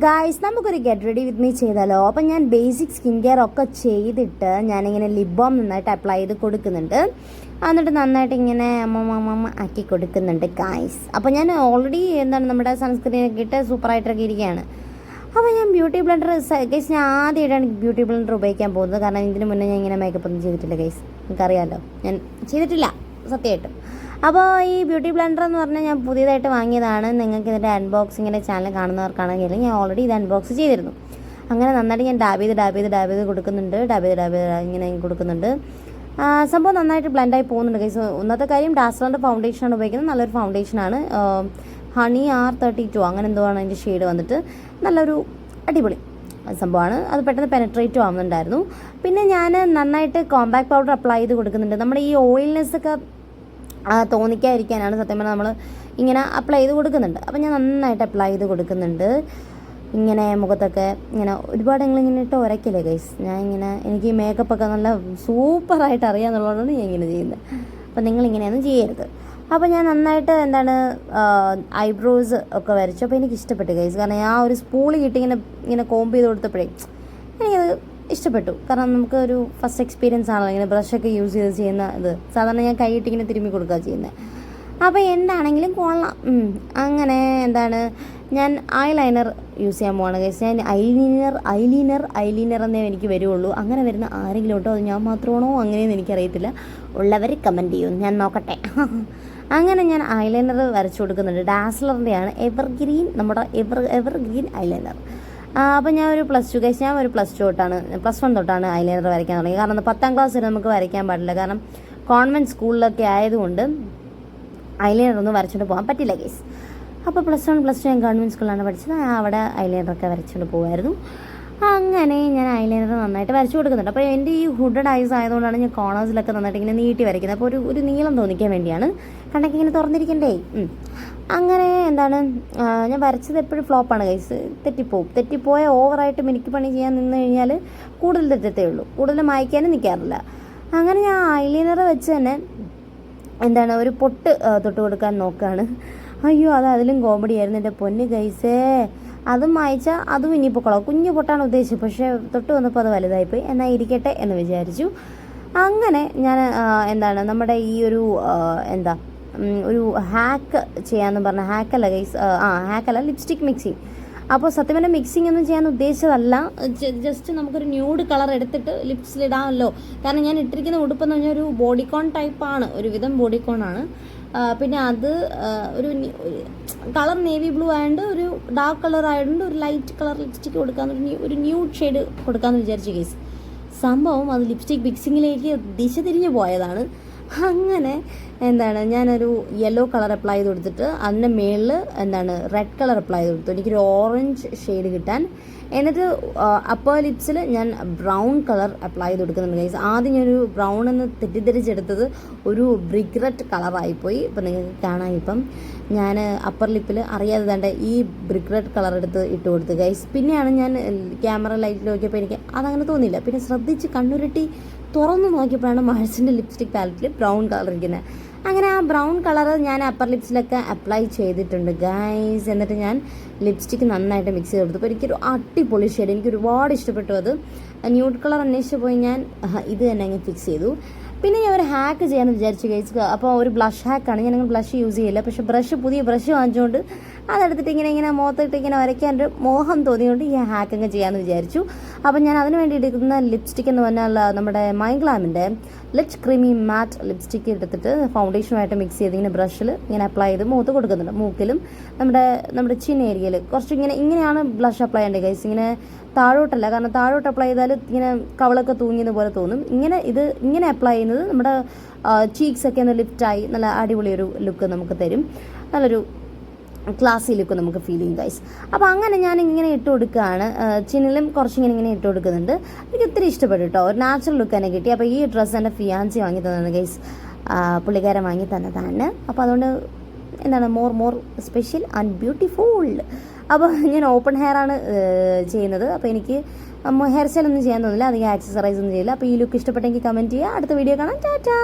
Guys നമുക്കൊരു get ready with me ചെയ്താലോ? അപ്പം ഞാൻ ബേസിക് സ്കിൻ കെയർ ഒക്കെ ചെയ്തിട്ട് ഞാനിങ്ങനെ ലിപ് ബാം നന്നായിട്ട് അപ്ലൈ ചെയ്ത് കൊടുക്കുന്നുണ്ട്. എന്നിട്ട് നന്നായിട്ട് ഇങ്ങനെ അമ്മ ആക്കി കൊടുക്കുന്നുണ്ട് ഗായ്സ് അപ്പോൾ ഞാൻ ഓൾറെഡി എന്താണ് നമ്മുടെ സൺസ്ക്രീനൊക്കെ ഇട്ട് സൂപ്പറായിട്ടൊക്കെ ഇരിക്കുകയാണ്. അപ്പോൾ ഞാൻ ബ്യൂട്ടി ബ്ലെൻഡർ ഗൈസ് ഞാൻ ആദ്യമായിട്ടാണ് ബ്യൂട്ടി ബ്ലെൻഡർ ഉപയോഗിക്കാൻ പോകുന്നത്. കാരണം ഇതിന് മുന്നേ ഞാൻ ഇങ്ങനെ മേക്കപ്പ് ഒന്നും ചെയ്തിട്ടില്ല ഗൈസ് നിങ്ങൾക്കറിയാമല്ലോ ഞാൻ ചെയ്തിട്ടില്ല സത്യമായിട്ടും. അപ്പോൾ ഈ ബ്യൂട്ടി ബ്ലെൻഡർ എന്ന് പറഞ്ഞാൽ ഞാൻ പുതിയതായിട്ട് വാങ്ങിയതാണ്. നിങ്ങൾക്ക് ഇതിന്റെ അൺബോക്സിങ്ങിന്റെ ചാനൽ കാണുന്നവർക്കാണെങ്കിൽ ഞാൻ ഓൾറെഡി ഇത് അൺബോക്സ് ചെയ്തിരുന്നു. അങ്ങനെ നന്നായിട്ട് ഞാൻ ഡാബ് ചെയ്ത് ഡാബ് ചെയ്ത് ഡാബ് ചെയ്ത് കൊടുക്കുന്നുണ്ട്. ഡാബ് ചെയ്ത് ഡാബ് ചെയ്ത് ഇങ്ങനെ കൊടുക്കുന്നുണ്ട്. സംഭവം നന്നായിട്ട് ബ്ലെൻഡായി പോകുന്നുണ്ട് കൈസ് ഒന്നത്തെ കാര്യം ഡാസ്ലറിന്റെ ഫൗണ്ടേഷനാണ് ഉപയോഗിക്കുന്നത്. നല്ലൊരു ഫൗണ്ടേഷനാണ് ഹണി ആർ തേർട്ടി ടു അങ്ങനെ എന്തോ ആണ് അതിന്റെ ഷെയ്ഡ് വന്നിട്ട്. നല്ലൊരു അടിപൊളി സംഭവമാണ്. അത് പെട്ടെന്ന് പെനട്രേറ്റും ആവുന്നുണ്ടായിരുന്നു. പിന്നെ ഞാൻ നന്നായിട്ട് കോമ്പാക്ട് പൗഡർ അപ്ലൈ ചെയ്ത് കൊടുക്കുന്നുണ്ട്. നമ്മുടെ ഈ ഓയിൽനെസ് ഒക്കെ തോന്നിക്കാതിരിക്കാനാണ് സത്യം പറഞ്ഞാൽ നമ്മൾ ഇങ്ങനെ അപ്ലൈ ചെയ്ത് കൊടുക്കുന്നുണ്ട്. അപ്പം ഞാൻ നന്നായിട്ട് അപ്ലൈ ചെയ്ത് കൊടുക്കുന്നുണ്ട്. ഇങ്ങനെ മുഖത്തൊക്കെ ഇങ്ങനെ ഒരുപാട് ഇങ്ങനെ ഇട്ട് ഉരക്കില്ലേ ഗൈസ് ഞാൻ ഇങ്ങനെ എനിക്ക് മേക്കപ്പൊക്കെ നല്ല സൂപ്പറായിട്ട് അറിയാമെന്നുള്ളതുകൊണ്ടാണ് ഞാൻ ഇങ്ങനെ ചെയ്യുന്നത് അപ്പം നിങ്ങൾ ഇങ്ങനെയൊന്നും ചെയ്യരുത്. അപ്പോൾ ഞാൻ നന്നായിട്ട് എന്താണ് ഐബ്രോസ് ഒക്കെ വരച്ചു. അപ്പോൾ എനിക്ക് ഇഷ്ടപ്പെട്ടു ഗൈസ് കാരണം ആ ഒരു സ്പൂൾ കിട്ടി ഇങ്ങനെ ഇങ്ങനെ കോമ്പ് ചെയ്ത് കൊടുത്തപ്പോഴേ എനിക്കത് ഇഷ്ടപ്പെട്ടു. കാരണം നമുക്ക് ഒരു ഫസ്റ്റ് എക്സ്പീരിയൻസ് ആണല്ലോ ഇങ്ങനെ ബ്രഷൊക്കെ യൂസ് ചെയ്ത് ചെയ്യുന്ന ഇത്. സാധാരണ ഞാൻ കൈയിട്ട് ഇങ്ങനെ തിരുമ്മി കൊടുക്കുക ചെയ്യുന്നത് അപ്പോൾ എന്താണെങ്കിലും കൊള്ളാം. അങ്ങനെ എന്താണ് ഞാൻ ഐ ലൈനർ യൂസ് ചെയ്യാൻ പോവാണ് കേസ് ഞാൻ ഐലീനർ ഐലീനർ ഐലീനർ എന്നേ എനിക്ക് വരുള്ളൂ. അങ്ങനെ വരുന്ന ആരെങ്കിലും ഉണ്ടോ? അത് ഞാൻ മാത്രമാണോ? അങ്ങനെയെന്ന് എനിക്കറിയത്തില്ല. ഉള്ളവർ കമന്റ് ചെയ്യും. ഞാൻ നോക്കട്ടെ. അങ്ങനെ ഞാൻ ഐലൈനർ വരച്ചു കൊടുക്കുന്നുണ്ട്. ഡാസ്ലറിന്റെയാണ് എവർഗ്രീൻ നമ്മുടെ എവർ എവർഗ്രീൻ ഐലൈനർ അപ്പോൾ ഞാൻ ഒരു പ്ലസ് ടു കഴിച്ച് ഞാൻ ഒരു പ്ലസ് ടു തൊട്ടാണ് പ്ലസ് വൺ തൊട്ടാണ് ഐലൈനർ വരയ്ക്കാൻ തുടങ്ങി കാരണം പത്താം ക്ലാസ് വരെ നമുക്ക് വരയ്ക്കാൻ പാടില്ല. കാരണം കോൺവെന്റ് സ്കൂളിലൊക്കെ ആയതുകൊണ്ട് ഐലൈനർ ഒന്നും വരച്ചുകൊണ്ട് പോകാൻ പറ്റില്ല കേസ് അപ്പോൾ പ്ലസ് വൺ പ്ലസ് ടു ഞാൻ ഗവൺമെന്റ് സ്കൂളിലാണ് പഠിച്ചത്. അവിടെ ഐലൈനറൊക്കെ വരച്ചുകൊണ്ട് പോകുമായിരുന്നു അങ്ങനെ ഞാൻ ഐലൈനർ നന്നായിട്ട് വരച്ചു കൊടുക്കുന്നുണ്ട്. അപ്പോൾ എന്റെ ഈ ഹുഡഡ് ഐസ് ആയതുകൊണ്ടാണ് ഞാൻ കോണേഴ്സിലൊക്കെ നന്നായിട്ട് ഇങ്ങനെ നീട്ടി വരയ്ക്കുന്നത്. അപ്പോൾ ഒരു ഒരു നീളം തോന്നിക്കാൻ വേണ്ടിയാണ് കണ്ണൊക്കെ ഇങ്ങനെ തുറന്നിരിക്കണ്ടേ? അങ്ങനെ എന്താണ് ഞാൻ വരച്ചത് എപ്പോഴും ഫ്ലോപ്പാണ് കൈസ് തെറ്റിപ്പോവും. തെറ്റിപ്പോയ ഓവറായിട്ട് മിനിക്ക് പണി ചെയ്യാൻ നിന്ന് കഴിഞ്ഞാൽ കൂടുതൽ തെറ്റത്തേ ഉള്ളൂ. കൂടുതൽ മായ്ക്കാനും നിൽക്കാറില്ല അങ്ങനെ ഞാൻ ഐലൈനർ വെച്ച് തന്നെ എന്താണ് ഒരു പൊട്ട് തൊട്ട് കൊടുക്കാൻ നോക്കുകയാണ് അയ്യോ അത് അതിലും കോമഡി ആയിരുന്നു എന്റെ പൊന്ന് കൈസേ അതും മായച്ചാൽ അതും ഇനിയിപ്പോൾ കൊള്ളാം. കുഞ്ഞു പൊട്ടാണ് ഉദ്ദേശിച്ചത്. പക്ഷേ തൊട്ട് വന്നപ്പോൾ അത് വലുതായിപ്പോയി. എന്നാൽ ഇരിക്കട്ടെ എന്ന് വിചാരിച്ചു. അങ്ങനെ ഞാൻ എന്താണ് നമ്മുടെ ഈ ഒരു എന്താ ഒരു ഹാക്ക് ചെയ്യാമെന്ന് പറഞ്ഞ ഹാക്കല്ല ഗൈസ് ആ ഹാക്കല്ല ലിപ്സ്റ്റിക് മിക്സിങ് അപ്പോൾ സത്യം പറഞ്ഞാൽ മിക്സിംഗ് ഒന്നും ചെയ്യാൻ ഉദ്ദേശിച്ചതല്ല. ജസ്റ്റ് നമുക്കൊരു ന്യൂഡ് കളർ എടുത്തിട്ട് ലിപ്സിലിടാമല്ലോ കാരണം ഞാൻ ഇട്ടിരിക്കുന്ന ഉടുപ്പെന്ന് പറഞ്ഞാൽ ഒരു ബോഡിക്കോൺ ടൈപ്പാണ് ഒരുവിധം ബോഡിക്കോൺ ആണ്. പിന്നെ അത് ഒരു കളർ നേവി ബ്ലൂ ആയതുകൊണ്ട് ഒരു ഡാർക്ക് കളർ ആയതുകൊണ്ട് ഒരു ലൈറ്റ് കളർ ലിപ്സ്റ്റിക്ക് കൊടുക്കാന്ന് ഒരു ന്യൂഡ് ഷെയ്ഡ് കൊടുക്കാമെന്ന് വിചാരിച്ചു കേസ് സംഭവം അത് ലിപ്സ്റ്റിക് മിക്സിങ്ങിലേക്ക് ദിശ തിരിഞ്ഞു പോയതാണ്. അങ്ങനെ എന്താണ് ഞാനൊരു യെല്ലോ കളർ അപ്ലൈ ചെയ്ത് കൊടുത്തിട്ട് അതിന്റെ മേളിൽ എന്താണ് റെഡ് കളർ അപ്ലൈ ചെയ്ത് കൊടുത്തു. എനിക്കൊരു ഓറഞ്ച് ഷെയ്ഡ് കിട്ടാൻ. എന്നിട്ട് അപ്പർ ലിപ്സിൽ ഞാൻ ബ്രൗൺ കളർ അപ്ലൈ ചെയ്ത് കൊടുക്കുന്നുണ്ട് ഗൈസ് ആദ്യം ഞാനൊരു ബ്രൗൺ എന്ന് തെറ്റിദ്ധരിച്ചെടുത്തത് ഒരു ബ്രിഗ്രറ്റ് കളറായിപ്പോയി ഇപ്പം നിങ്ങൾക്ക് കാണാം ഇപ്പം. ഞാൻ അപ്പർ ലിപ്പിൽ അറിയാതെ തന്നെ ഈ ബ്രിഗ്രറ്റ് കളർ എടുത്ത് ഇട്ട് കൊടുത്തു. ഗൈസ് പിന്നെയാണ് ഞാൻ ക്യാമറ ലൈറ്റിൽ നോക്കിയപ്പോൾ എനിക്ക് അതങ്ങനെ തോന്നിയില്ല. പിന്നെ ശ്രദ്ധിച്ച് കണ്ണുരുട്ടി തുറന്നു നോക്കിയപ്പോഴാണ് മഹഴ്സിന്റെ ലിപ്സ്റ്റിക് പാലറ്റിൽ ബ്രൗൺ കളർ ഇരിക്കുന്നത് അങ്ങനെ ആ ബ്രൗൺ കളർ ഞാൻ അപ്പർ ലിപ്സിലൊക്കെ അപ്ലൈ ചെയ്തിട്ടുണ്ട് ഗൈസ് എന്നിട്ട് ഞാൻ ലിപ്സ്റ്റിക്ക് നന്നായിട്ട് മിക്സ് ചെയ്ത് കൊടുത്തു. അപ്പോൾ എനിക്കൊരു അടിപൊളി ഷെയ്ഡ് എനിക്ക് ഒരുപാട് ഇഷ്ടപ്പെട്ടു അത്. ന്യൂഡ് കളർ അന്വേഷിച്ച് പോയി ഞാൻ ഇത് തന്നെ അങ്ങ് ഫിക്സ് ചെയ്തു. പിന്നെ ഞാൻ ഒരു ഹാക്ക് ചെയ്യാമെന്ന് വിചാരിച്ചു ഗൈസ് അപ്പോൾ ഒരു ബ്ലഷ് ഹാക്കാണ് ഞാൻ അങ്ങനെ ബ്ലഷ് യൂസ് ചെയ്യില്ല പക്ഷേ ബ്രഷ് പുതിയ ബ്രഷ് വാങ്ങിച്ചുകൊണ്ട് അതെടുത്തിട്ട് ഇങ്ങനെ ഇങ്ങനെ മുഖത്തിട്ട് ഇങ്ങനെ വരയ്ക്കാൻ ഒരു മോഹം തോന്നിയുകൊണ്ട് ഈ ഹാക്ക് അങ്ങ് ചെയ്യാമെന്ന് വിചാരിച്ചു. അപ്പം ഞാൻ അതിന് വേണ്ടി എടുക്കുന്ന ലിപ്സ്റ്റിക് എന്ന് പറഞ്ഞാൽ നമ്മുടെ മൈഗ്ലാമിന്റെ ലിറ്റ് ക്രീമി മാറ്റ് ലിപ്സ്റ്റിക് എടുത്തിട്ട് ഫൗണ്ടേഷനുമായിട്ട് മിക്സ് ചെയ്ത് ഇങ്ങനെ ബ്രഷിൽ ഇങ്ങനെ അപ്ലൈ ചെയ്ത് മൂത്ത് കൊടുക്കുന്നുണ്ട്. മൂക്കിലും നമ്മുടെ നമ്മുടെ ചിൻ ഏരിയയിൽ കുറച്ച് ഇങ്ങനെ ഇങ്ങനെയാണ് ബ്ലഷ് അപ്ലൈ ചെയ്യേണ്ടത് ഗൈസ് ഇങ്ങനെ താഴോട്ടല്ല കാരണം താഴോട്ട് അപ്ലൈ ചെയ്താൽ ഇങ്ങനെ കവളൊക്കെ തൂങ്ങിയത് പോലെ തോന്നും. ഇങ്ങനെ ഇത് ഇങ്ങനെ അപ്ലൈ ചെയ്യുന്നത് നമ്മുടെ ചീക്സ് ഒക്കെ ഒന്ന് ലിഫ്റ്റായി നല്ല അടിപൊളിയൊരു ലുക്ക് നമുക്ക് തരും. നല്ലൊരു ക്ലാസ്സി ലുക്ക് നമുക്ക് ഫീൽ ചെയ്യും ഗൈസ് അപ്പോൾ അങ്ങനെ ഞാൻ ഇങ്ങനെ ഇട്ട് കൊടുക്കുകയാണ്. ചിന്നിലും കുറച്ചിങ്ങനെ ഇങ്ങനെ ഇട്ട് കൊടുക്കുന്നുണ്ട്. എനിക്ക് ഒത്തിരി ഇഷ്ടപ്പെട്ടു കേട്ടോ ഒരു നാച്ചുറൽ ലുക്ക് തന്നെ കിട്ടി. അപ്പോൾ ഈ ഡ്രസ്സ് എന്റെ ഫിയാൻസി വാങ്ങി തന്നത് ഗൈസ് പുള്ളിക്കാരൻ വാങ്ങി തന്നതാണ്. അപ്പോൾ അതുകൊണ്ട് എന്താണ് more more special and beautiful അപ്പോൾ ഞാൻ ഓപ്പൺ ഹെയർ ആണ് ചെയ്യുന്നത്. അപ്പോൾ എനിക്ക് ഹെയർ സ്റ്റൈൽ ഒന്നും ചെയ്യാൻ തോന്നില്ല. അധികം ആക്സസറൈസ് ഒന്നും ചെയ്യില്ല. അപ്പോൾ ഈ ലുക്ക് ഇഷ്ടപ്പെട്ടെങ്കിൽ കമന്റ് ചെയ്യുക. അടുത്ത വീഡിയോ കാണാം. ടാറ്റാ!